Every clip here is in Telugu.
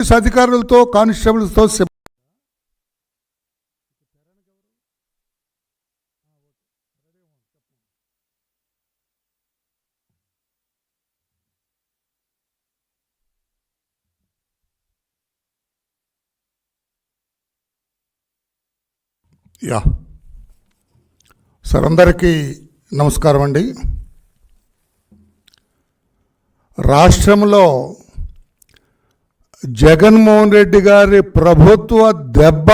పోలీస్ అధికారులతో కానిస్టేబుల్స్తో యా. సార్ అందరికీ నమస్కారం అండి. రాష్ట్రంలో జగన్మోహన్ రెడ్డి గారి ప్రభుత్వ దెబ్బ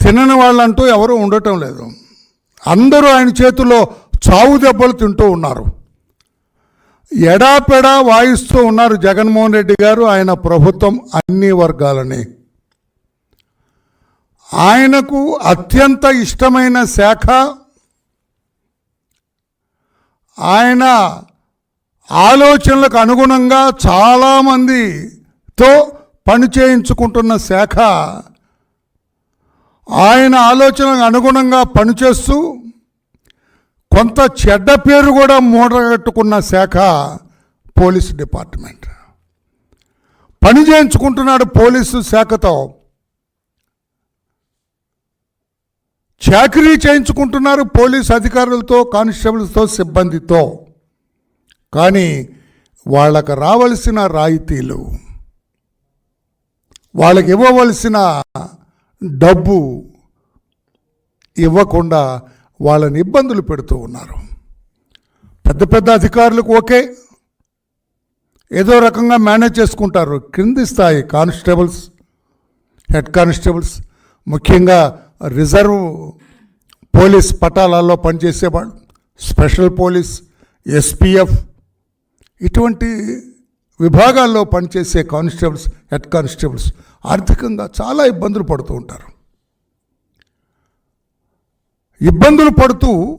తినని వాళ్ళంటూ ఎవరూ ఉండటం లేదు. అందరూ ఆయన చేతిలో చావు దెబ్బలు తింటూ ఉన్నారు. ఎడాపెడా వాయిస్తూ ఉన్నారు జగన్మోహన్ రెడ్డి గారు ఆయన ప్రభుత్వం అన్ని వర్గాలని. ఆయనకు అత్యంత ఇష్టమైన శాఖ ఆయన ఆలోచనలకు అనుగుణంగా చాలామందితో పని చేయించుకుంటున్న శాఖ ఆయన ఆలోచనకు అనుగుణంగా పనిచేస్తూ కొంత చెడ్డ పేరు కూడా మూడగట్టుకున్న శాఖ పోలీస్ డిపార్ట్మెంట్. పని చేయించుకుంటున్నాడు పోలీసు శాఖతో. చాకరీ చేయించుకుంటున్నారు పోలీస్ అధికారులతో కానిస్టేబుల్స్తో సిబ్బందితో. కానీ వాళ్ళకు రావలసిన రాయితీలు వాళ్ళకి ఇవ్వవలసిన డబ్బు ఇవ్వకుండా వాళ్ళని ఇబ్బందులు పెడుతూ ఉన్నారు. పెద్ద పెద్ద అధికారులకు ఓకే. ఏదో రకంగా మేనేజ్ చేసుకుంటారు క్రింది స్థాయి కానిస్టేబుల్స్ హెడ్ కానిస్టేబుల్స్ ముఖ్యంగా రిజర్వ్ పోలీస్ పటాలాల్లో పనిచేసేవాళ్ళు స్పెషల్ పోలీస్ ఎస్పీఎఫ్ ఇటువంటి విభాగాల్లో పనిచేసే కానిస్టేబుల్స్ హెడ్ కానిస్టేబుల్స్ ఆర్థికంగా చాలా ఇబ్బందులు పడుతూ ఉంటారు. ఇబ్బందులు పడుతూ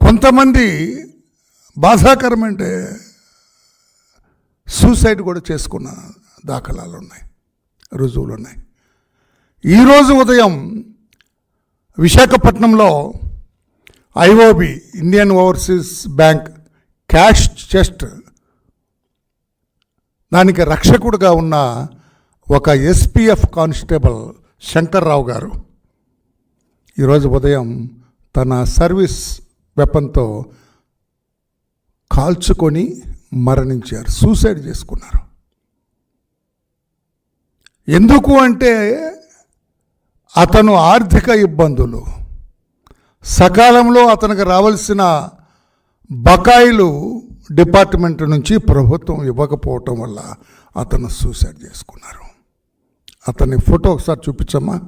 కొంతమంది బాధాకరమంటే సూసైడ్ కూడా చేసుకున్న దాఖలాలు ఉన్నాయి రుజువులు ఉన్నాయి. ఈరోజు ఉదయం విశాఖపట్నంలో IOB Indian overseas bank cash chest. దానికి రక్షకుడుగా ఉన్న ఒక ఎస్పీఎఫ్ కానిస్టేబుల్ శంకర్రావు గారు ఈరోజు ఉదయం తన సర్వీస్ వెపన్తో కాల్చుకొని మరణించారు. సూసైడ్ చేసుకున్నారు. ఎందుకు అంటే అతను ఆర్థిక ఇబ్బందులు. సకాలంలో అతనికి రావాల్సిన బకాయిలు డిపార్ట్మెంట్ నుంచి ప్రభుత్వం ఇవ్వకపోవటం వల్ల అతను సూసైడ్ చేసుకున్నారు. అతని ఫోటో ఒకసారి చూపించమ్మా.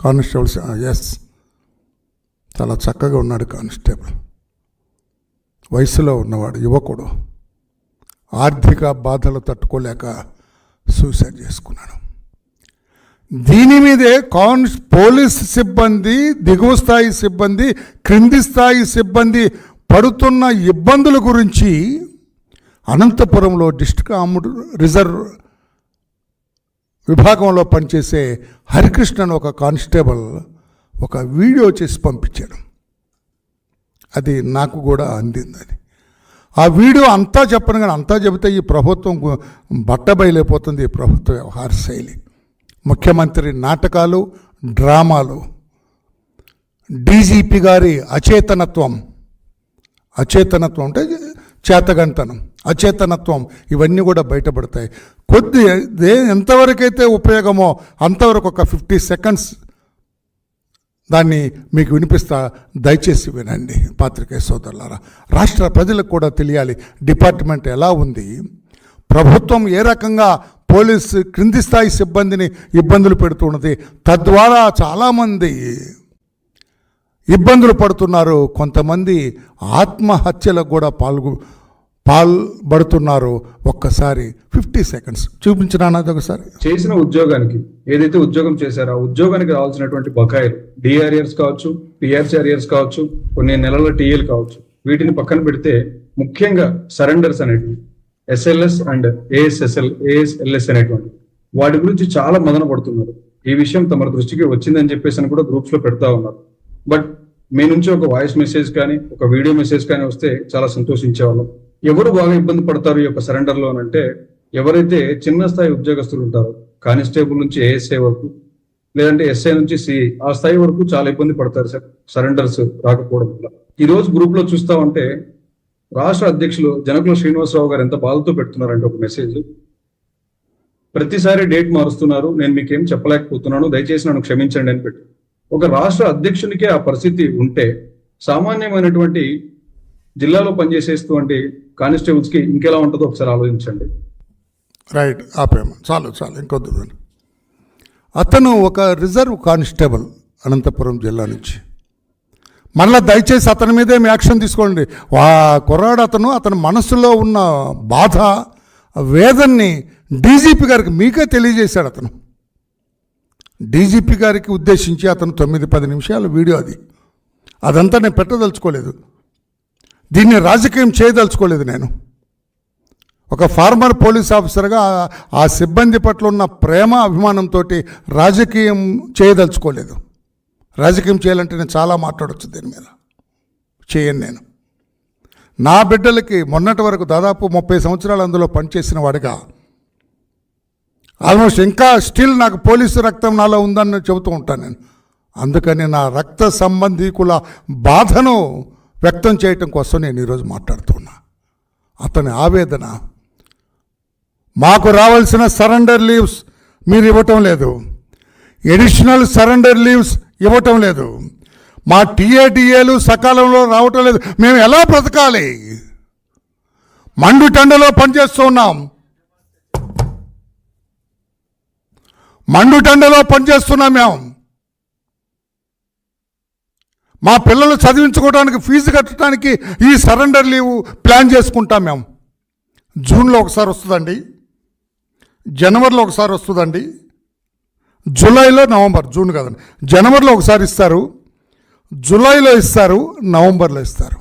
కానిస్టేబుల్స్ ఎస్ చాలా చక్కగా ఉన్నాడు కానిస్టేబుల్. వయసులో ఉన్నవాడు యువకుడు. ఆర్థిక బాధలు తట్టుకోలేక సూసైడ్ చేసుకున్నాడు. దీని మీదే కాన్ పోలీస్ సిబ్బంది దిగువ స్థాయి సిబ్బంది క్రింది స్థాయి సిబ్బంది పడుతున్న ఇబ్బందుల గురించి అనంతపురంలో డిస్ట్రిక్ట్ అమ్ముడు రిజర్వ్ విభాగంలో పనిచేసే హరికృష్ణన్ ఒక కానిస్టేబుల్ ఒక వీడియో చేసి పంపించాడు. అది నాకు కూడా అందింది అది. ఆ వీడియో అంతా చెప్పను కానీ అంతా చెబితే ఈ ప్రభుత్వం గు- బట్టబయలైపోతుంది ఈ ప్రభుత్వ వ్యవహార శైలి. ముఖ్యమంత్రి నాటకాలు డ్రామాలు డీజీపీ గారి అచేతనత్వం అచేతనత్వం అంటే చేతగంటనం అచేతనత్వం ఇవన్నీ కూడా బయటపడతాయి. కొద్ది దే ఎంతవరకైతే ఉపయోగమో అంతవరకు ఒక ఫిఫ్టీ సెకండ్స్ దాన్ని మీకు వినిపిస్తా దయచేసి వినండి పాత్రికేయ సోదరులారా. రాష్ట్ర ప్రజలకు కూడా తెలియాలి డిపార్ట్మెంట్ ఎలా ఉంది. ప్రభుత్వం ఏ రకంగా పోలీస్ క్రింది స్థాయి సిబ్బందిని ఇబ్బందులు పెడుతున్నది. తద్వారా చాలామంది ఇబ్బందులు పడుతున్నారు. కొంతమంది ఆత్మహత్యలకు కూడా పాల్గొ పాల్పడుతున్నారు. ఒక్కసారి ఫిఫ్టీ సెకండ్స్ చూపించినానా ఒకసారి. చేసిన ఉద్యోగానికి ఏదైతే ఉద్యోగం చేశారో ఆ ఉద్యోగానికి రావాల్సినటువంటి బకాయిలు డిఆర్ఏర్స్ కావచ్చు పిఆర్సీ అరియర్స్ కావచ్చు కొన్ని నెలల టీఎల్ కావచ్చు వీటిని పక్కన పెడితే ముఖ్యంగా సరెండర్స్ అనేటివి ఎస్ఎల్ఎస్ అండ్ ఏఎస్ఎస్ఎల్ ఏఎస్ఎల్ఎస్ అనేటువంటి. వాటి గురించి చాలా మదన పడుతున్నారు. ఈ విషయం తమ దృష్టికి వచ్చిందని చెప్పేసి అని కూడా గ్రూప్స్లో పెడతా ఉన్నారు. బట్ మీ నుంచి ఒక వాయిస్ మెసేజ్ కానీ ఒక వీడియో మెసేజ్ కానీ వస్తే చాలా సంతోషించేవాళ్ళం. ఎవరు బాగా ఇబ్బంది పడతారు ఈ యొక్క సరెండర్లో అంటే ఎవరైతే చిన్న స్థాయి ఉద్యోగస్తులు ఉంటారో కానిస్టేబుల్ నుంచి ఏఎస్ఐ వరకు లేదంటే ఎస్ఐ నుంచి సి ఆ స్థాయి వరకు చాలా ఇబ్బంది పడతారు సార్ సరెండర్స్ రాకపోవడం వల్ల. ఈ రోజు గ్రూప్లో చూస్తా ఉంటే రాష్ట్ర అధ్యక్షులు జనకుల శ్రీనివాసరావు గారు ఎంత బాధతో పెడుతున్నారంటే ఒక మెసేజ్ ప్రతిసారి డేట్ మారుస్తున్నారు నేను మీకేం చెప్పలేకపోతున్నాను దయచేసి నన్ను క్షమించండి అని పెట్టి ఒక రాష్ట్ర అధ్యక్షునికే ఆ పరిస్థితి ఉంటే సామాన్యమైనటువంటి జిల్లాలో పనిచేసేటువంటి కానిస్టేబుల్స్కి ఇంకెలా ఉంటుందో ఒకసారి ఆలోచించండి. రైట్ ఆపేమ చాలు చాలు ఇంకొద్దు అతను ఒక రిజర్వ్ కానిస్టేబుల్ అనంతపురం జిల్లా నుంచి. మళ్ళీ దయచేసి అతని మీదే మీ యాక్షన్ తీసుకోండి. వా కుర్రాడు అతను అతని మనసులో ఉన్న బాధ వేదన్ని డీజీపీ గారికి మీకే తెలియజేశాడు అతను. డీజీపీ గారికి ఉద్దేశించి అతను తొమ్మిది పది నిమిషాల వీడియో అది. అదంతా నేను పెట్టదలుచుకోలేదు. దీన్ని రాజకీయం చేయదలుచుకోలేదు నేను. ఒక ఫార్మర్ పోలీస్ ఆఫీసర్గా ఆ- సిబ్బంది పట్ల ఉన్న ప్రేమ అభిమానంతో రాజకీయం చేయదలుచుకోలేదు. రాజకీయం చేయాలంటే నేను చాలా మాట్లాడొచ్చు దీని మీద. చేయను నేను. నా బిడ్డలకి మొన్నటి వరకు దాదాపు ముప్పై సంవత్సరాలు అందులో పనిచేసిన వాడిగా ఆల్మోస్ట్ ఇంకా స్టిల్ నాకు పోలీసు రక్తం నాలో ఉందని చెబుతూ ఉంటాను నేను. అందుకని నా రక్త సంబంధీకుల బాధను వ్యక్తం చేయటం కోసం నేను ఈరోజు మాట్లాడుతున్నా. అతని ఆవేదన మాకు రావాల్సిన సరెండర్ లీవ్స్ మీరు ఇవ్వటం లేదు. ఎడిషనల్ సరెండర్ లీవ్స్ ఇవ్వటం లేదు. మా టీఏటీఏలు సకాలంలో రావటం లేదు. మేము ఎలా బ్రతకాలి? మండు టెండలో పనిచేస్తూ ఉన్నాం పనిచేస్తున్నాం మేము. మా పిల్లలు చదివించుకోవడానికి ఫీజు కట్టడానికి ఈ సరెండర్ లీవ్ ప్లాన్ చేసుకుంటాం మేము. జూన్లో ఒకసారి వస్తుందండి. జనవరిలో ఒకసారి వస్తుందండి. జూలైలో నవంబర్ జూన్ కాదండి. జనవరిలో ఒకసారి ఇస్తారు. జూలైలో ఇస్తారు నవంబర్లో ఇస్తారు.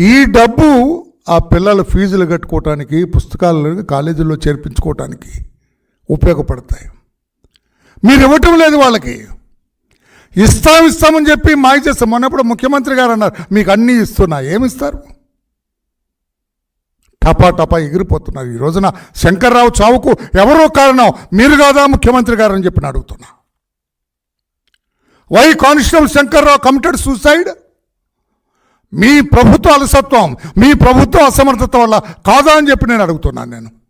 ఈ డబ్బు ఆ పిల్లల ఫీజులు కట్టుకోవటానికి పుస్తకాలు కాలేజీల్లో చేర్పించుకోవటానికి ఉపయోగపడతాయి. మీరు ఇవ్వటం లేదు వాళ్ళకి. ఇస్తాం ఇస్తామని చెప్పి మాయ చేస్తాం. మొన్నప్పుడు ముఖ్యమంత్రి గారు అన్నారు మీకు అన్నీ ఇస్తున్నా. ఏమి ఇస్తారు టపా టపా ఎగిరిపోతున్నారు. ఈ రోజున శంకర్రావు చావుకు ఎవరో కారణం మీరు కాదా ముఖ్యమంత్రి గారు అని చెప్పి నేను అడుగుతున్నా. Why constable Shankarrao committed suicide? మీ ప్రభుత్వ అలసత్వం మీ ప్రభుత్వ అసమర్థత వల్ల కాదా అని చెప్పి నేను అడుగుతున్నాను నేను.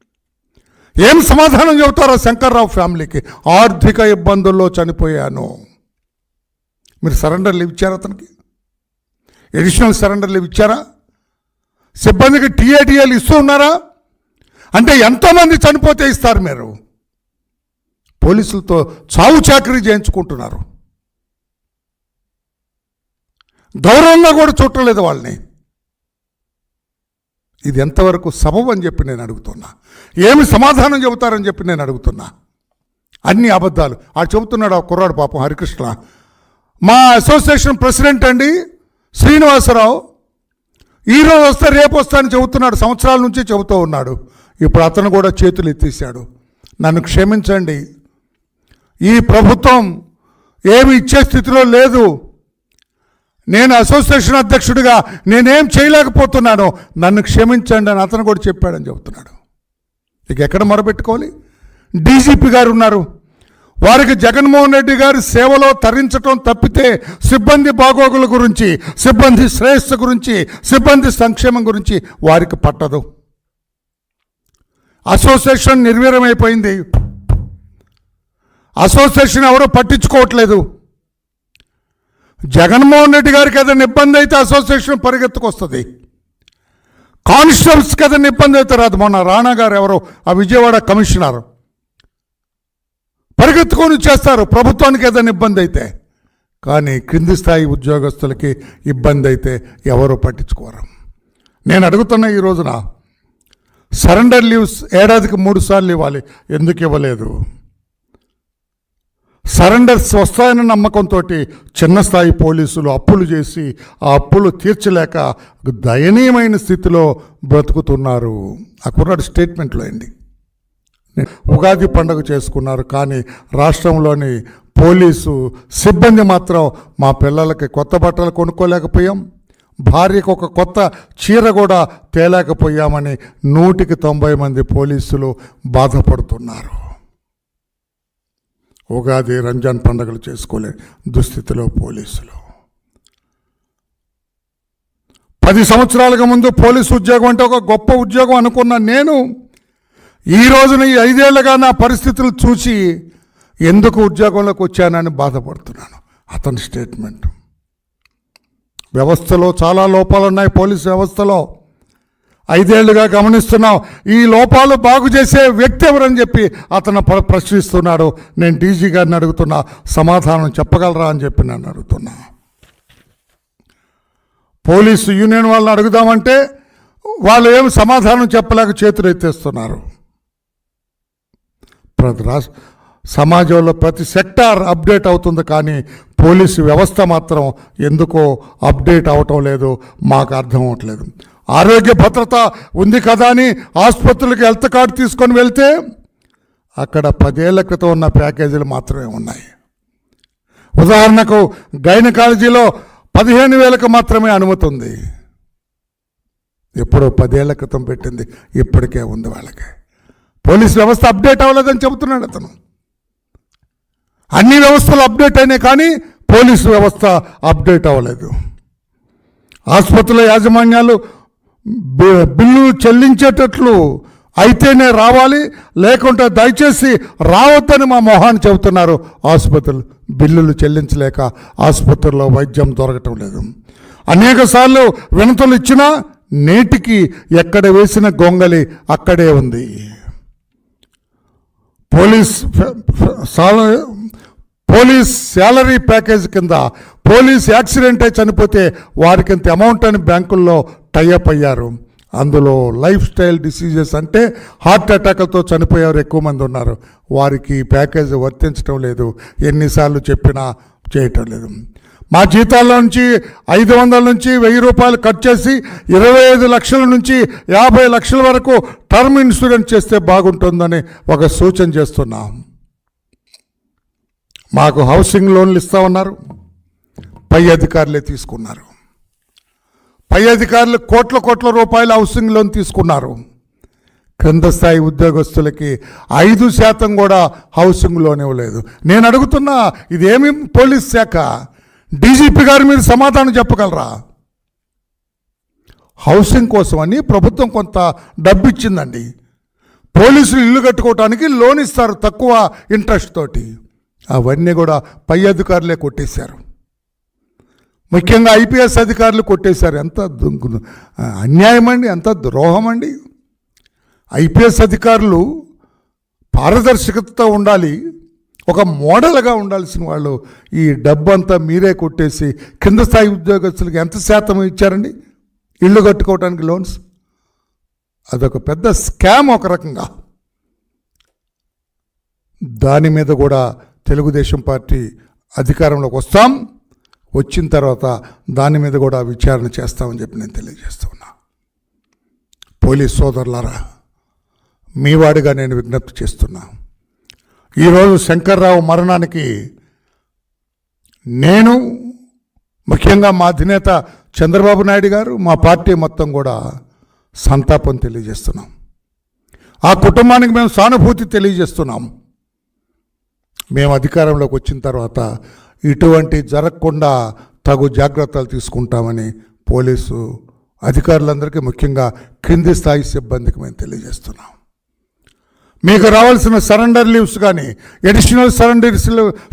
ఏం సమాధానం చెబుతారో శంకర్రావు ఫ్యామిలీకి? ఆర్థిక ఇబ్బందుల్లో చనిపోయాను. మీరు సరెండర్ లీవ్ ఇచ్చారా అతనికి? ఎడిషనల్ సరెండర్ లీవ్ ఇచ్చారా సిబ్బందికి టీఏటీఏలు ఇస్తూ ఉన్నారా? అంటే ఎంతోమంది చనిపోతే ఇస్తారు మీరు? పోలీసులతో చావు చాకరీ చేయించుకుంటున్నారు. గౌరవంగా కూడా చూడలేదు వాళ్ళని. ఇది ఎంతవరకు సబబు అని చెప్పి నేను అడుగుతున్నా. ఏమి సమాధానం చెబుతారని చెప్పి నేను అడుగుతున్నా. అన్ని అబద్ధాలు. ఆ చెబుతున్నాడు ఆ కుర్రాడు పాపం హరికృష్ణ. మా అసోసియేషన్ ప్రెసిడెంట్ అండి శ్రీనివాసరావు. ఈరోజు వస్తే రేపు వస్తా అని చెబుతున్నాడు. సంవత్సరాల నుంచి చెబుతూ ఉన్నాడు. ఇప్పుడు అతను కూడా చేతులు ఎత్తేసాడు నన్ను క్షమించండి. ఈ ప్రభుత్వం ఏమి ఇచ్చే స్థితిలో లేదు. నేను అసోసియేషన్ అధ్యక్షుడిగా నేనేం చేయలేకపోతున్నాను నన్ను క్షమించండి అని అతను కూడా చెప్పాడని చెబుతున్నాడు. ఇక ఎక్కడ మొరపెట్టుకోవాలి? డీజీపీ గారు ఉన్నారు. వారికి జగన్మోహన్ రెడ్డి గారి సేవలో తరించటం తప్పితే సిబ్బంది బాగోగుల గురించి సిబ్బంది శ్రేయస్సు గురించి సిబ్బంది సంక్షేమం గురించి వారికి పట్టదు. అసోసియేషన్ నిర్వీర్యమైపోయింది. అసోసియేషన్ ఎవరో పట్టించుకోవట్లేదు. జగన్మోహన్ రెడ్డి గారికి ఏదైనా ఇబ్బంది అయితే అసోసియేషన్ పరిగెత్తుకొస్తుంది. కానిస్టేబుల్స్కి ఏదైనా ఇబ్బంది అయితే రాదు. మొన్న రాణా గారు ఎవరో ఆ విజయవాడ కమిషనర్. పరిగెత్తుకొని చేస్తారు. ప్రభుత్వానికి ఏదైనా ఇబ్బంది అయితే. కానీ క్రింది స్థాయి ఉద్యోగస్తులకి ఇబ్బంది అయితే ఎవరు పట్టించుకోరు. నేను అడుగుతున్న ఈ రోజున సరెండర్ లీవ్స్ ఏడాదికి మూడు సార్లు ఇవ్వాలి. ఎందుకు ఇవ్వలేదు? సరెండర్స్ వస్తాయన్న నమ్మకంతో చిన్న స్థాయి పోలీసులు అప్పులు చేసి ఆ అప్పులు తీర్చలేక దయనీయమైన స్థితిలో బ్రతుకుతున్నారు. ఆ కుర్రాడు స్టేట్మెంట్లో అండి ఉగాది పండుగ చేసుకున్నారు కానీ రాష్ట్రంలోని పోలీసు సిబ్బంది మాత్రం మా పిల్లలకి కొత్త బట్టలు కొనుక్కోలేకపోయాం. భార్యకు ఒక కొత్త చీర కూడా తేలేకపోయామని నూటికి తొంభై మంది పోలీసులు బాధపడుతున్నారు. ఉగాది రంజాన్ పండుగలు చేసుకోలే దుస్థితిలో పోలీసులు. పది సంవత్సరాలకు ముందు పోలీసు ఉద్యోగం అంటే ఒక గొప్ప ఉద్యోగం అనుకున్న నేను ఈ రోజున ఈ ఐదేళ్ళుగా నా పరిస్థితులు చూసి ఎందుకు ఉద్యోగంలోకి వచ్చానని బాధపడుతున్నాను. అతని స్టేట్మెంట్. వ్యవస్థలో చాలా లోపాలు ఉన్నాయి పోలీసు వ్యవస్థలో. ఐదేళ్ళుగా గమనిస్తున్నాం. ఈ లోపాలు బాగు చేసే వ్యక్తి ఎవరని చెప్పి అతను ప్రశ్నిస్తున్నాడు. నేను డీజీ గారిని అడుగుతున్నా. సమాధానం చెప్పగలరా అని చెప్పి నన్ను అడుగుతున్నా. పోలీసు యూనియన్ వాళ్ళని అడుగుదామంటే వాళ్ళు ఏమి సమాధానం చెప్పలేక చేతులు ఎత్తేస్తున్నారు. ప్రతి రాష్ట్ర సమాజంలో ప్రతి సెక్టార్ అప్డేట్ అవుతుంది కానీ పోలీసు వ్యవస్థ మాత్రం ఎందుకో అప్డేట్ అవటం లేదు. మాకు అర్థం అవట్లేదు ఆరోగ్య భద్రత ఉంది కదా అని ఆసుపత్రులకు హెల్త్ కార్డు తీసుకొని వెళ్తే అక్కడ పదేళ్ళ క్రితం ఉన్న ప్యాకేజీలు మాత్రమే ఉన్నాయి. ఉదాహరణకు గైనకాలజీలో పదిహేను వేలకు మాత్రమే అనుమతి ఉంది. ఎప్పుడో పదేళ్ళ క్రితం పెట్టింది. ఇప్పటికే ఉంది వాళ్ళకి. పోలీస్ వ్యవస్థ అప్డేట్ అవ్వలేదని చెబుతున్నాడు అతను. అన్ని వ్యవస్థలు అప్డేట్ అయినాయి కానీ పోలీసు వ్యవస్థ అప్డేట్ అవ్వలేదు. ఆసుపత్రుల యాజమాన్యాలు బిల్లు చెల్లించేటట్లు అయితేనే రావాలి లేకుంటే దయచేసి రావద్దని మా మొహాన్ని చెబుతున్నారు. ఆసుపత్రులు బిల్లులు చెల్లించలేక ఆసుపత్రుల్లో వైద్యం దొరకటం లేదు. అనేక సార్లు వినతులు ఇచ్చినా నేటికి ఎక్కడ వేసిన గొంగలి అక్కడే ఉంది. పోలీస్ పోలీస్ శాలరీ ప్యాకేజ్ కింద పోలీస్ యాక్సిడెంట్ అయి చనిపోతే వారికి ఇంత అమౌంట్ అని బ్యాంకుల్లో టైఅప్ అయ్యారు. అందులో లైఫ్ స్టైల్ డిసీజెస్ అంటే హార్ట్ అటాక్లతో చనిపోయేవారు ఎక్కువ మంది ఉన్నారు. వారికి ప్యాకేజ్ వర్తించడం లేదు. ఎన్నిసార్లు చెప్పినా చేయటం లేదు. మా జీతాల్లో నుంచి ఐదు వందల నుంచి వెయ్యి రూపాయలు కట్ చేసి ఇరవై ఐదు లక్షల నుంచి యాభై లక్షల వరకు టర్మ్ ఇన్సూరెన్స్ చేస్తే బాగుంటుందని ఒక సూచన చేస్తున్నాం. మాకు హౌసింగ్ లోన్లు ఇస్తామన్నారు పై అధికారులే తీసుకున్నారు. పై అధికారులు కోట్ల కోట్ల రూపాయలు హౌసింగ్ లోన్ తీసుకున్నారు. క్రింద స్థాయి ఉద్యోగస్తులకి ఐదు శాతం కూడా హౌసింగ్ లోన్ ఇవ్వలేదు. నేను అడుగుతున్నా ఇదేమి పోలీస్ శాఖ? డీజీపీ గారు మీరు సమాధానం చెప్పగలరా? హౌసింగ్ కోసమని ప్రభుత్వం కొంత డబ్బు ఇచ్చిందండి. పోలీసులు ఇల్లు కట్టుకోవటానికి లోన్ ఇస్తారు తక్కువ ఇంట్రెస్ట్ తోటి. అవన్నీ కూడా పై అధికారులే కొట్టేశారు. ముఖ్యంగా ఐపీఎస్ అధికారులు కొట్టేశారు. ఎంత అన్యాయం అండి ఎంత ద్రోహం అండి ఐపీఎస్ అధికారులు పారదర్శకతతో ఉండాలి ఒక మోడల్గా ఉండాల్సిన వాళ్ళు ఈ డబ్బు అంతా మీరే కొట్టేసి కింద స్థాయి ఉద్యోగస్తులకు ఎంత శాతం ఇచ్చారండి? ఇల్లు కట్టుకోవడానికి లోన్స్? అదొక పెద్ద స్కామ్ ఒక రకంగా. దాని మీద కూడా తెలుగుదేశం పార్టీ అధికారంలోకి వస్తాం. వచ్చిన తర్వాత దాని మీద కూడా విచారణ చేస్తామని చెప్పి నేను తెలియజేస్తూ ఉన్నా. పోలీస్ సోదరులారా మీ వాడిగా నేను విజ్ఞప్తి చేస్తున్నా. ఈరోజు శంకర్రావు మరణానికి నేను ముఖ్యంగా మా అధినేత చంద్రబాబు నాయుడు గారు మా పార్టీ మొత్తం కూడా సంతాపం తెలియజేస్తున్నాం. ఆ కుటుంబానికి మేము సానుభూతి తెలియజేస్తున్నాం. మేము అధికారంలోకి వచ్చిన తర్వాత ఇటువంటి జరగకుండా తగు జాగ్రత్తలు తీసుకుంటామని పోలీసు అధికారులందరికీ ముఖ్యంగా క్రింది స్థాయి సిబ్బందికి మేము తెలియజేస్తున్నాం. మీకు రావాల్సిన సరెండర్ లీవ్స్ కానీ ఎడిషనల్ సరెండర్స్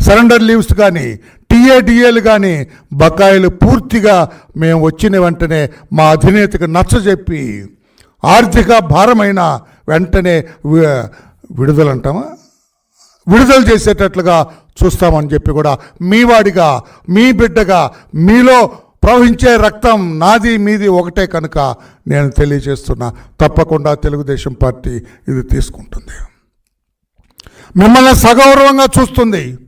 సరెండర్ లీవ్స్ కానీ టీఏడిఏలు కానీ బకాయిలు పూర్తిగా మేము వచ్చిన వెంటనే మా అధినేతకు నచ్చజెప్పి ఆర్థిక భారమైన వెంటనే విడుదల విడుదలంటామా? విడుదల చేసేటట్లుగా చూస్తామని చెప్పి కూడా మీ వాడిగా మీ బిడ్డగా మీలో ప్రవహించే రక్తం నాది మీది ఒకటే కనుక నేను తెలియజేస్తున్నా. తప్పకుండా తెలుగుదేశం పార్టీ ఇది తీసుకుంటుంది. మిమ్మల్ని సగౌరవంగా చూస్తుంది.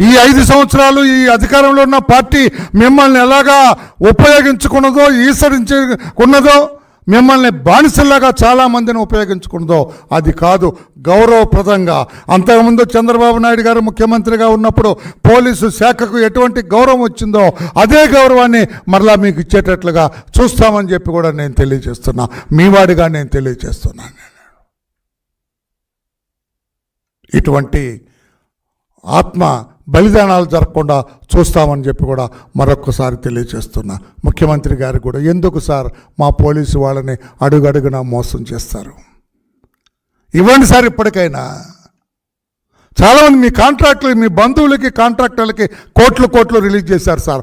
ఈ ఐదు సంవత్సరాలు ఈ అధికారంలో ఉన్న పార్టీ మిమ్మల్ని ఎలాగా ఉపయోగించుకున్నదో ఈసరించుకున్నదో మిమ్మల్ని బానిసల్లాగా చాలా మందిని ఉపయోగించుకుందో అది కాదు గౌరవప్రదంగా. అంతకుముందు చంద్రబాబు నాయుడు గారు ముఖ్యమంత్రిగా ఉన్నప్పుడు పోలీసు శాఖకు ఎటువంటి గౌరవం వచ్చిందో అదే గౌరవాన్ని మరలా మీకు ఇచ్చేటట్లుగా చూస్తామని చెప్పి కూడా నేను తెలియజేస్తున్నా. మీ వాడిగా నేను తెలియజేస్తున్నాను ఇటువంటి ఆత్మ బలిదానాలు జరగకుండా చూస్తామని చెప్పి కూడా మరొకసారి తెలియజేస్తున్నా. ముఖ్యమంత్రి గారికి కూడా ఎందుకు సార్ మా పోలీసు వాళ్ళని అడుగడుగునా మోసం చేస్తారు? ఇవ్వండి సార్ ఇప్పటికైనా. చాలామంది మీ కాంట్రాక్టులు మీ బంధువులకి కాంట్రాక్టర్లకి కోట్లు కోట్లు రిలీజ్ చేశారు సార్.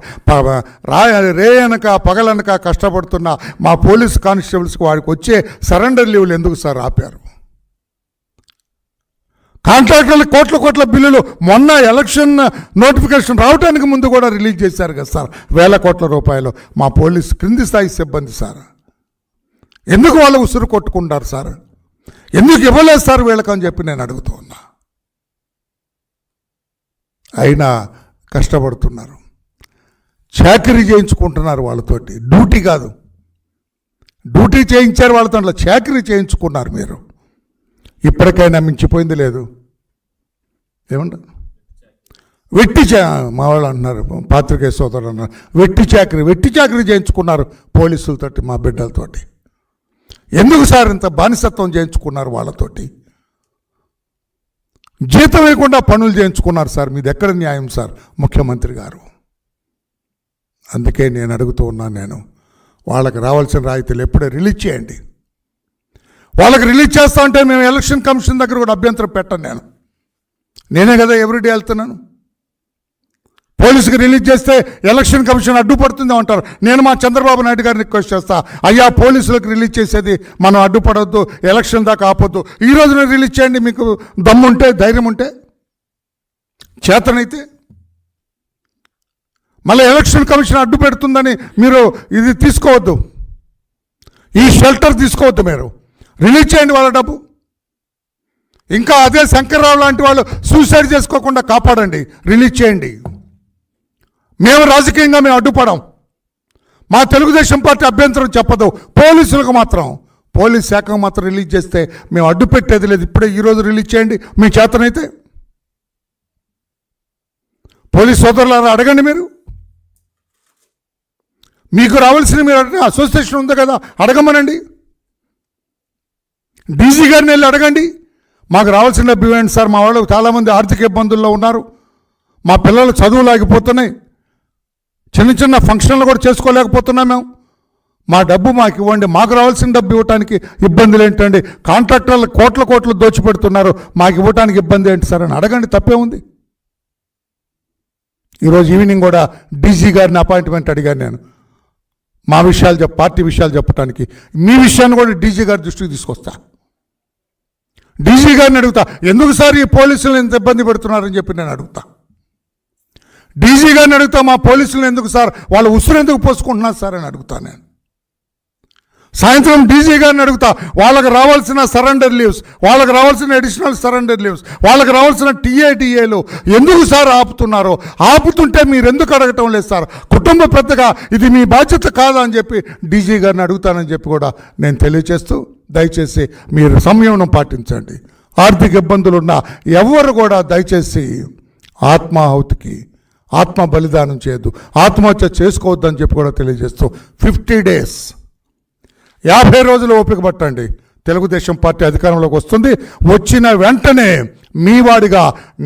రాయ రా రే అనక పగలనక కష్టపడుతున్న మా పోలీస్ కానిస్టేబుల్స్కి వాడికి వచ్చే సరెండర్ లీవ్లు ఎందుకు సార్ ఆపారు? కాంట్రాక్టర్లు కోట్ల కోట్ల బిల్లులు మొన్న ఎలక్షన్ నోటిఫికేషన్ రావడానికి ముందు కూడా రిలీజ్ చేశారు కదా సార్. వేల కోట్ల రూపాయలు. మా పోలీస్ క్రింది స్థాయి సిబ్బంది సార్. ఎందుకు వాళ్ళు ఉసురు కొట్టుకుంటారు సార్? ఎందుకు ఇవ్వలేదు సార్ వీళ్ళకని చెప్పి నేను అడుగుతూ ఉన్నా. అయినా కష్టపడుతున్నారు. చాకరీ చేయించుకుంటున్నారు వాళ్ళతోటి. డ్యూటీ కాదు. డ్యూటీ చేయించారు వాళ్ళతో చాకరీ చేయించుకున్నారు మీరు. ఇప్పటికైనా మించిపోయింది లేదు. ఏమంట వెట్టి చా మా వాళ్ళు అంటున్నారు పాత్రికేయ సోదరులు అన్నారు వెట్టి చాకరీ వెట్టి చాకరీ చేయించుకున్నారు పోలీసులతోటి మా బిడ్డలతోటి ఎందుకు సార్ ఇంత బానిసత్వం చేయించుకున్నారు వాళ్ళతోటి? జీతం లేకుండా పనులు చేయించుకున్నారు సార్ మీది ఎక్కడ న్యాయం సార్ ముఖ్యమంత్రి గారు? అందుకే నేను అడుగుతూ ఉన్నాను నేను వాళ్ళకి రావాల్సిన రాయితీలు ఎప్పుడే రిలీజ్ చేయండి. వాళ్ళకి రిలీజ్ చేస్తా ఉంటే మేము ఎలక్షన్ కమిషన్ దగ్గర కూడా అభ్యంతరం పెట్టను నేను. నేనే కదా ఎవ్రీడే వెళ్తున్నాను. పోలీసుకి రిలీజ్ చేస్తే ఎలక్షన్ కమిషన్ అడ్డుపడుతుంది అంటారు. నేను మా చంద్రబాబు నాయుడు గారిని రిక్వెస్ట్ చేస్తా. అయ్యా పోలీసులకు రిలీజ్ చేసేది మనం అడ్డుపడవద్దు ఎలక్షన్ దాకా ఆపొద్దు. ఈ రోజున రిలీజ్ చేయండి మీకు దమ్ముంటే ధైర్యం ఉంటే. చేతనైతే. మళ్ళీ ఎలక్షన్ కమిషన్ అడ్డు పెడుతుందని మీరు ఇది తీసుకోవద్దు. ఈ షెల్టర్ తీసుకోవద్దు మీరు. రిలీజ్ చేయండి వాళ్ళ డబ్బు. ఇంకా అదే శంకర్రావు లాంటి వాళ్ళు సూసైడ్ చేసుకోకుండా కాపాడండి. రిలీజ్ చేయండి. మేము రాజకీయంగా మేము అడ్డుపడం మా తెలుగుదేశం పార్టీ అభ్యంతరం చెప్పదు. పోలీసులకు మాత్రం. పోలీస్ శాఖకు మాత్రం రిలీజ్ చేస్తే మేము అడ్డు పెట్టేది లేదు. ఇప్పుడే ఈరోజు రిలీజ్ చేయండి. మీ చేతనైతే. పోలీస్ సోదరులారా అడగండి మీరు. మీకు రావాల్సిన మీరు అసోసియేషన్ ఉంది కదా అడగమనండి. డీజీ గారిని వెళ్ళి అడగండి. మాకు రావాల్సిన డబ్బు ఇవ్వండి సార్. మా వాళ్ళు చాలామంది ఆర్థిక ఇబ్బందుల్లో ఉన్నారు. మా పిల్లలు చదువులు ఆగిపోతున్నాయి చిన్న చిన్న ఫంక్షన్లు కూడా చేసుకోలేకపోతున్నాం మేము. మా డబ్బు మాకు ఇవ్వండి. మాకు రావాల్సిన డబ్బు ఇవ్వడానికి ఇబ్బందులు ఏంటండి? కాంట్రాక్టర్లు కోట్ల కోట్లు దోచిపెడుతున్నారు. మాకు ఇవ్వడానికి ఇబ్బంది ఏంటి సార్ అని అడగండి. తప్పే ఉంది. ఈరోజు ఈవినింగ్ కూడా డీజీ గారిని అపాయింట్మెంట్ అడిగాను నేను. మా విషయాలు చెప్ పార్టీ విషయాలు చెప్పడానికి మీ విషయాన్ని కూడా డీజీ గారి దృష్టికి తీసుకొస్తాను డీజీ గారిని అడుగుతా ఎందుకు సార్ ఈ పోలీసులు ఇంత ఇబ్బంది పెడుతున్నారని చెప్పి నేను అడుగుతా. డీజీ గారిని అడుగుతా మా పోలీసులు ఎందుకు సార్? వాళ్ళ ఉసురు ఎందుకు పోసుకుంటున్నారు సార్? అని అడుగుతా నేను. సాయంత్రం డీజీ గారిని అడుగుతా వాళ్ళకి రావాల్సిన సరెండర్ లీవ్స్ వాళ్ళకి రావాల్సిన అడిషనల్ సరెండర్ లీవ్స్ వాళ్ళకి రావాల్సిన టీఏటీఏలు ఎందుకు సార్ ఆపుతున్నారో? ఆపుతుంటే మీరు ఎందుకు అడగటం లేదు సార్? కుటుంబ పెద్దగా ఇది మీ బాధ్యత కాదా? అని చెప్పి డీజీ గారిని అడుగుతానని చెప్పి కూడా నేను తెలియచేస్తూ దయచేసి మీరు సంయమనం పాటించండి. ఆర్థిక ఇబ్బందులు ఉన్న ఎవరు కూడా దయచేసి ఆత్మాహుతికి ఆత్మ బలిదానం చేయొద్దు. ఆత్మహత్య చేసుకోవద్దని చెప్పి కూడా తెలియజేస్తూ ఫిఫ్టీ డేస్. యాభై రోజులు ఓపిక పట్టండి. తెలుగుదేశం పార్టీ అధికారంలోకి వస్తుంది. వచ్చిన వెంటనే మీ వాడిగా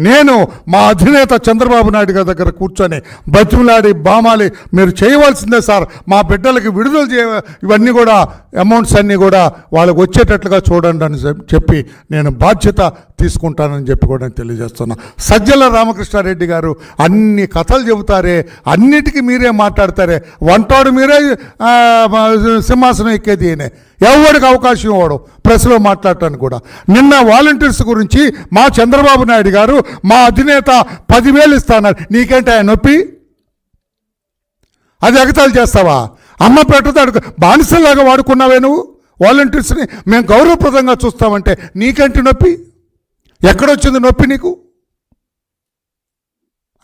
నేను మా అధినేత చంద్రబాబు నాయుడు గారి దగ్గర కూర్చొని బతిమలాడి బామాలి మీరు చేయవలసిందే సార్. మా బిడ్డలకి విడుదల చేయ ఇవన్నీ కూడా అమౌంట్స్ అన్నీ కూడా వాళ్ళకి వచ్చేటట్లుగా చూడండి అని చెప్పి నేను బాధ్యత తీసుకుంటానని చెప్పి కూడా నేను తెలియజేస్తున్నా. సజ్జల రామకృష్ణారెడ్డి గారు అన్ని కథలు చెబుతారే అన్నిటికీ మీరే మాట్లాడతారే. వంటాడు మీరే సింహాసనం ఎక్కేది ఈయనే. ఎవరికి అవకాశం ఇవ్వడు? ప్రెస్లో మాట్లాడటానికి కూడా. నిన్న వాలంటీర్స్ గురించి మా చంద్రబాబు నాయుడు గారు మా అధినేత పదివేలు ఇస్తాన్నారు. నీకేంటి ఆయన నొప్పి? అది ఎగతాలు చేస్తావా? అమ్మ పెట్టదాడు బానిసలాగా వాడుకున్నావే నువ్వు? వాలంటీర్స్ని మేము గౌరవప్రదంగా చూస్తామంటే నీకేంటి నొప్పి? ఎక్కడొచ్చింది నొప్పి నీకు?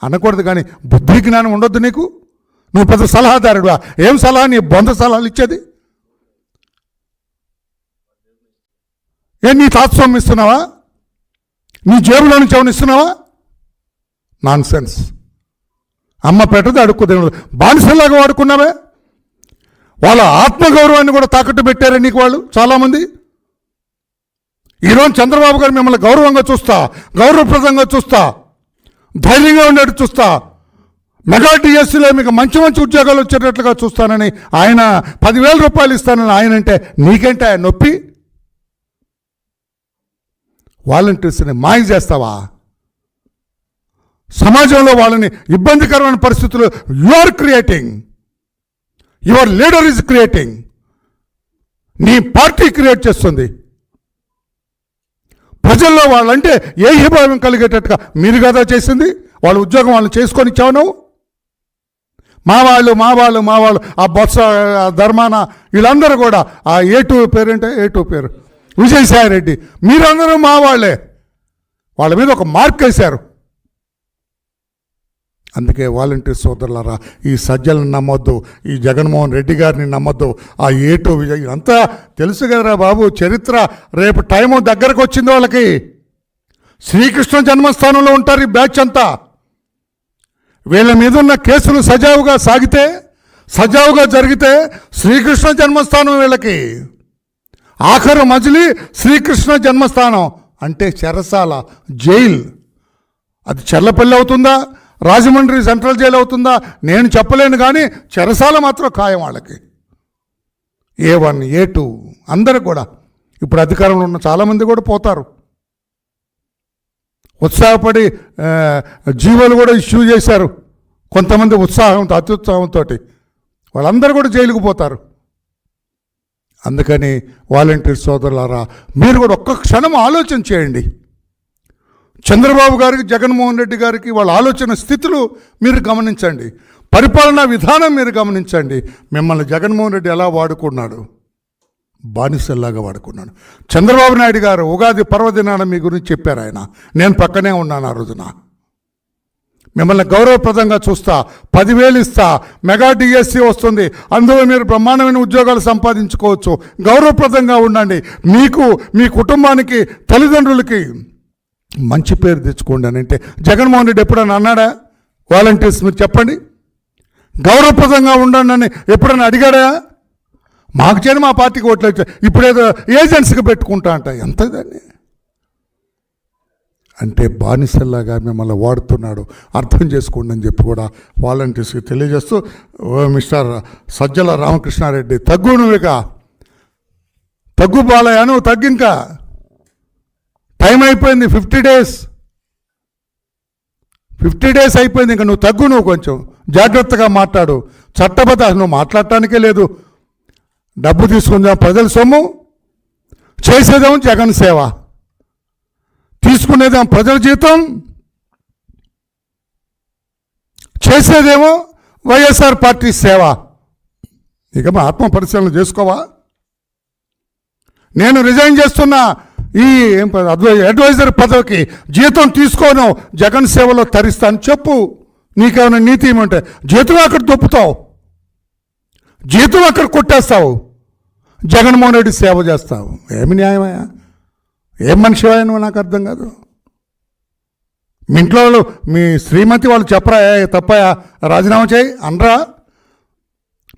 అనకూడదు కానీ బుద్ధి జ్ఞానం ఉండొద్దు నీకు? నువ్వు పెద్ద సలహాదారుడు ఏం సలహా? నీ బొంద సలహాలు ఇచ్చేది? ఏ నీ తాత్స్వామి ఇస్తున్నావా? నీ జేబులో నుంచి ఏమైనా ఇస్తున్నావా? నాన్ సెన్స్ అమ్మ పెట్టదు అడుక్కుదేవుడు బానిసలాగా వాడుకున్నావే? వాళ్ళ ఆత్మగౌరవాన్ని కూడా తాకట్టు పెట్టారే నీకు వాళ్ళు చాలామంది? ఈరోజు చంద్రబాబు గారు మిమ్మల్ని గౌరవంగా చూస్తా గౌరవప్రదంగా చూస్తా ధైర్యంగా ఉండేట్టు చూస్తా. మెగా డిఎస్సీలో మీకు మంచి మంచి ఉద్యోగాలు వచ్చేటట్లుగా చూస్తానని ఆయన పదివేల రూపాయలు ఇస్తానని ఆయన అంటే నీకంటే ఆయన నొప్పి? వాలంటీర్స్ని మాయ చేస్తావా? సమాజంలో వాళ్ళని ఇబ్బందికరమైన పరిస్థితులు you are creating your leader is creating నీ పార్టీ క్రియేట్ చేస్తుంది. ప్రజల్లో వాళ్ళంటే ఏ హిభావం కలిగేటట్టుగా మీరు కదా చేసింది? వాళ్ళ ఉద్యోగం వాళ్ళని చేసుకొని ఇచ్చావు నువ్వు? మా వాళ్ళు మా వాళ్ళు మా వాళ్ళు ఆ బొత్స ఆ ధర్మాన వీళ్ళందరూ కూడా ఆ ఏ టూ పేరు అంటే ఏ టూ పేరు? విజయసాయి రెడ్డి మీరందరూ మా వాళ్ళే. వాళ్ళ మీద ఒక మార్క్ వేశారు. అందుకే వాలంటీర్ సోదరులారా ఈ సజ్జలను నమ్మొద్దు ఈ జగన్మోహన్ రెడ్డి గారిని నమ్మొద్దు. ఆ ఏటో విజయ్ ఇదంతా తెలుసు కదరా బాబు చరిత్ర. రేపు టైము దగ్గరకు వచ్చింది వాళ్ళకి. శ్రీకృష్ణ జన్మస్థానంలో ఉంటారు ఈ బ్యాచ్ అంతా. వీళ్ళ మీద ఉన్న కేసులు సజావుగా సాగితే సజావుగా జరిగితే శ్రీకృష్ణ జన్మస్థానం వీళ్ళకి. ఆఖరు మజిలి శ్రీకృష్ణ జన్మస్థానం. అంటే చెరసాల జైల్. అది చెర్లపల్లి అవుతుందా? రాజమండ్రి సెంట్రల్ జైలు అవుతుందా? నేను చెప్పలేను కానీ చెరసాల మాత్రం ఖాయం వాళ్ళకి. ఏ వన్ ఏ టూ అందరు కూడా. ఇప్పుడు అధికారంలో ఉన్న చాలామంది కూడా పోతారు. ఉత్సాహపడి జీవోలు కూడా ఇష్యూ చేశారు. కొంతమంది ఉత్సాహంతో అత్యుత్సాహంతో వాళ్ళందరూ కూడా జైలుకు పోతారు. అందుకని వాలంటీర్ సోదరులారా మీరు కూడా ఒక్క క్షణం ఆలోచన చేయండి. చంద్రబాబు గారికి జగన్మోహన్ రెడ్డి గారికి వాళ్ళ ఆలోచన స్థితులు మీరు గమనించండి. పరిపాలనా విధానం మీరు గమనించండి. మిమ్మల్ని జగన్మోహన్ రెడ్డి ఎలా వాడుకున్నాడు? బానిసల్లాగా వాడుకున్నాడు. చంద్రబాబు నాయుడు గారు ఉగాది పర్వదినాన మీ గురించి చెప్పారు ఆయన. నేను పక్కనే ఉన్నాను ఆ రోజున. మిమ్మల్ని గౌరవప్రదంగా చూస్తా. పదివేలు ఇస్తా. మెగా డిఎస్సి వస్తుంది. అందులో మీరు బ్రహ్మాండమైన ఉద్యోగాలు సంపాదించుకోవచ్చు. గౌరవప్రదంగా ఉండండి. మీకు మీ కుటుంబానికి తల్లిదండ్రులకి మంచి పేరు తెచ్చుకోండి అని అంటే జగన్మోహన్ రెడ్డి ఎప్పుడైనా అన్నాడా? వాలంటీర్స్ మీరు చెప్పండి. గౌరవప్రదంగా ఉండండి అని ఎప్పుడైనా అడిగాడా? మాకు చేయని మా పార్టీకి ఓట్లు ఇప్పుడేదో ఏజెన్సీకి పెట్టుకుంటా అంట. ఎంత దాన్ని అంటే బానిసల్లాగా మిమ్మల్ని వాడుతున్నాడు. అర్థం చేసుకోండి అని చెప్పి కూడా వాలంటీర్స్కి తెలియజేస్తూ ఓ మిస్టర్ సజ్జల రామకృష్ణారెడ్డి తగ్గు నువ్వు ఇక. తగ్గు బాలయ్య నువ్వు తగ్గింకా టైం అయిపోయింది ఫిఫ్టీ డేస్. ఫిఫ్టీ డేస్ అయిపోయింది ఇంకా నువ్వు తగ్గు నువ్వు కొంచెం. జాగ్రత్తగా మాట్లాడు. చట్టబద్ధ నువ్వు మాట్లాడటానికే లేదు. డబ్బు తీసుకుందాం ప్రజల సొమ్ము. చేసేదేమో జగన్ సేవ. తీసుకునేదేమో ప్రజల జీతం చేసేదేమో వైఎస్ఆర్ పార్టీ సేవ. ఇక మా ఆత్మ పరిశీలన చేసుకోవా? నేను రిజైన్ చేస్తున్న ఈ ఏం అడ్వైజర్ పదవికి జీతం తీసుకోను జగన్ సేవలో తరిస్తాను చెప్పు. నీకేమైనా నీతి ఏమంటే జీతం అక్కడ దొప్పుతావు జీతం అక్కడ కొట్టేస్తావు? జగన్మోహన్ రెడ్డి సేవ చేస్తావు. ఏమి న్యాయమయ్యా? ఏం మనిషి నువ్వు నాకు అర్థం కాదు. మీ ఇంట్లో వాళ్ళు మీ శ్రీమతి వాళ్ళు చెప్పరా తప్ప తప్పయా? రాజీనామా చేయి అనరా?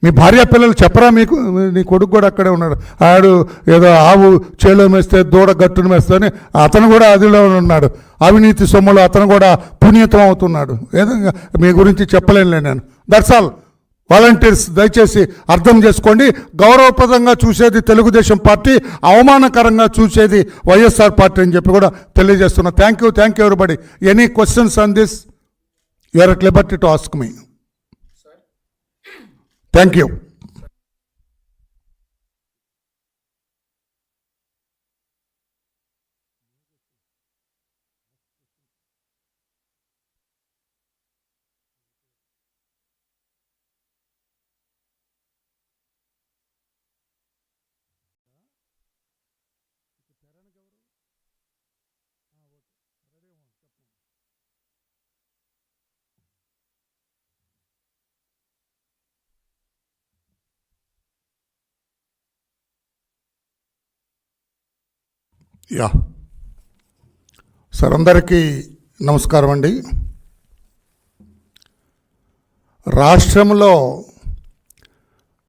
మీ భార్య పిల్లలు చెప్పరా మీకు? నీ కొడుకు కూడా అక్కడే ఉన్నాడు. ఆడు ఏదో ఆవు చేలో మేస్తే దూడ గట్టును మేస్తే అతను కూడా అదిలో ఉన్నాడు. అవినీతి సొమ్ములు అతను కూడా పునీతం అవుతున్నాడు. ఏదో మీ గురించి చెప్పలేనులే నేను. దట్స్ ఆల్ వాలంటీర్స్ దయచేసి అర్థం చేసుకోండి. గౌరవప్రదంగా చూసేది తెలుగుదేశం పార్టీ అవమానకరంగా చూసేది వైఎస్ఆర్ పార్టీ అని చెప్పి కూడా తెలియజేస్తున్నా. Thank you thank you everybody any questions on this you're at liberty to ask me thank you yeah. Sir అందరికీ నమస్కారం అండి. రాష్ట్రంలో